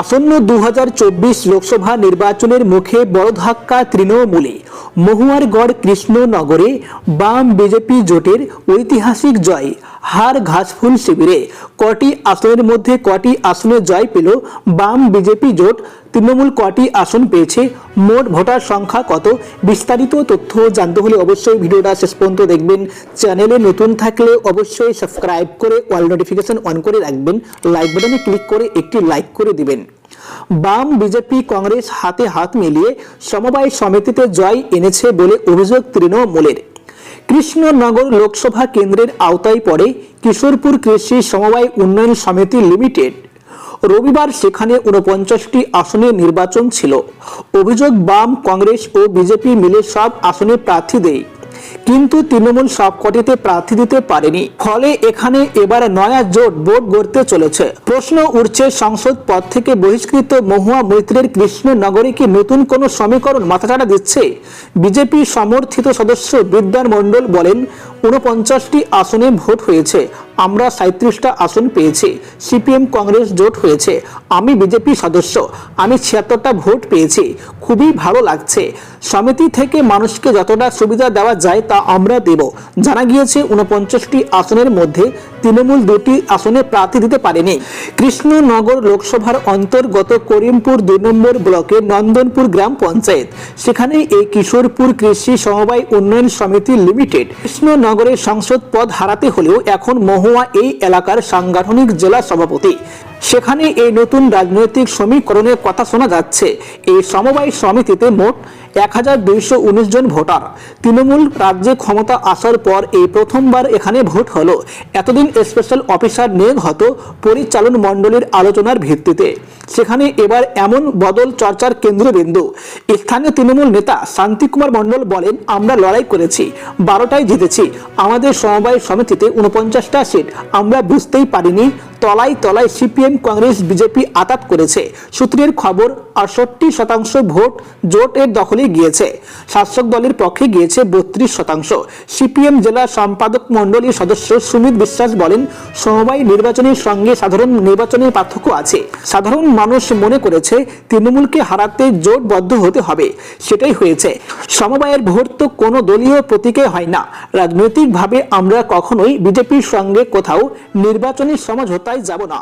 আসন্ন দু হাজার চব্বিশ লোকসভা নির্বাচনের মুখে বড় ধাক্কা তৃণমূলে। মহুয়ারগড় কৃষ্ণনগরে বাম বিজেপি জোটের ঐতিহাসিক জয়। হার ঘাসফুল শিবিরে কটি আসনের মধ্যে কটি আসনে জয় পেল বাম বিজেপি জোট? তৃণমূল কটি আসন পেয়েছে? মোট ভোটার সংখ্যা কত? বিস্তারিত তথ্য জানতে হলে অবশ্যই ভিডিওটা শেষ পর্যন্ত দেখবেন। চ্যানেলে নতুন থাকলে অবশ্যই সাবস্ক্রাইব করে অল নোটিফিকেশন অন করে রাখবেন। লাইক বাটনে ক্লিক করে একটি লাইক করে দিবেন। বাম বিজেপি কংগ্রেস হাতে হাত মিলিয়ে সমবায় সমিতিতে জয় এনেছে বলে অভিযোগ তৃণমূলের। কৃষ্ণনগর লোকসভা কেন্দ্রের আওতায় পড়ে কিশোরপুর কৃষি সমবায় উন্নয়ন সমিতি লিমিটেড। রবিবার সেখানে উনপঞ্চাশটি আসনে নির্বাচন ছিল। অভিযোগ বাম, কংগ্রেস ও বিজেপি মিলে সব আসনে প্রার্থী দেয়। কিন্তু তৃণমূল সবকটিতে প্রার্থী দিতে পারেনি। ফলে এখানে এবার নয়া জোট বোর্ড গড়তে চলেছে। প্রশ্ন উঠছে, সংসদ পদ থেকে বহিষ্কৃত মহুয়া মৈত্রের কৃষ্ণনগরে কি নতুন কোনো সমীকরণ মাথাচাড়া দিচ্ছে? বিজেপি সমর্থিত সদস্য বিদ্যার মণ্ডল বলেন উনপঞ্চাশটি আসনে ভোট হয়েছে। আমরা সাঁত্রিশটা আসন পেয়েছি। সিপিএম কংগ্রেস জোট হয়েছে। আমি বিজেপি সদস্য। আমি ছিয়াত্তরটা ভোট পেয়েছি। খুবই ভালো লাগছে। সমিতি থেকে মানুষকে যতটা সুবিধা দেওয়া যায় তা আমরা দেব। জানা গিয়েছে উনপঞ্চাশটি আসনের মধ্যে তৃণমূল দুটি আসনে প্রার্থী দিতে পারেনি। কৃষ্ণনগর লোকসভার অন্তর্গত করিমপুর দুই নম্বর ব্লকের নন্দনপুর গ্রাম পঞ্চায়েত। সেখানে এই কিশোরপুর কৃষি সমবায় উন্নয়ন সমিতি লিমিটেড। কৃষ্ণনগরের সংসদ পদ হারাতে হলেও এখন মহুয়া এই এলাকার সাংগঠনিক জেলা সভাপতি। সেখানে এই নতুন রাজনৈতিক সমীকরণের কথা শোনা যাচ্ছে। এই সমবায় সমিতিতে মোট এক হাজার দুইশো উনিশ জন ভোটার। তৃণমূল রাজ্যে ক্ষমতা আসার পর এই প্রথমবার এখানে ভোট হলো। এতদিন স্পেশাল অফিসার নিয়োগ হতো পরিচালন মণ্ডলীর আলোচনার ভিত্তিতে। সেখানে এবার এমন বদল চর্চার কেন্দ্রবিন্দু। স্থানীয় তৃণমূল নেতা শান্তিকুমার মণ্ডল বলেন, আমরা লড়াই করেছি, বারোটায় জিতেছি। আমাদের সমবায় সমিতিতে উনপঞ্চাশটা সিট। আমরা বুঝতেই পারিনি, তলায় তলায় সিপিএম, কংগ্রেস, বিজেপি আতাত করেছে। সূত্রের খবর, আটষট্টি শতাংশ ভোট জোটের দখলে গিয়েছে। শাসক দলের পক্ষে গিয়েছে বত্রিশ শতাংশ। সিপিএম জেলা সম্পাদক মণ্ডলীর সদস্য সুমিত বিশ্বাস বলেন, সমবায় নির্বাচনের সঙ্গে সাধারণ নির্বাচনের পার্থক্য আছে। সাধারণ মানুষ মনে করেছে তৃণমূলকে হারাতে জোটবদ্ধ হতে হবে, সেটাই হয়েছে। সমবায়ের ভোট তো কোনো দলীয় প্রতীকে হয় না। রাজনৈতিকভাবে আমরা কখনোই বিজেপির সঙ্গে কোথাও নির্বাচনী সমঝোতায় যাব না।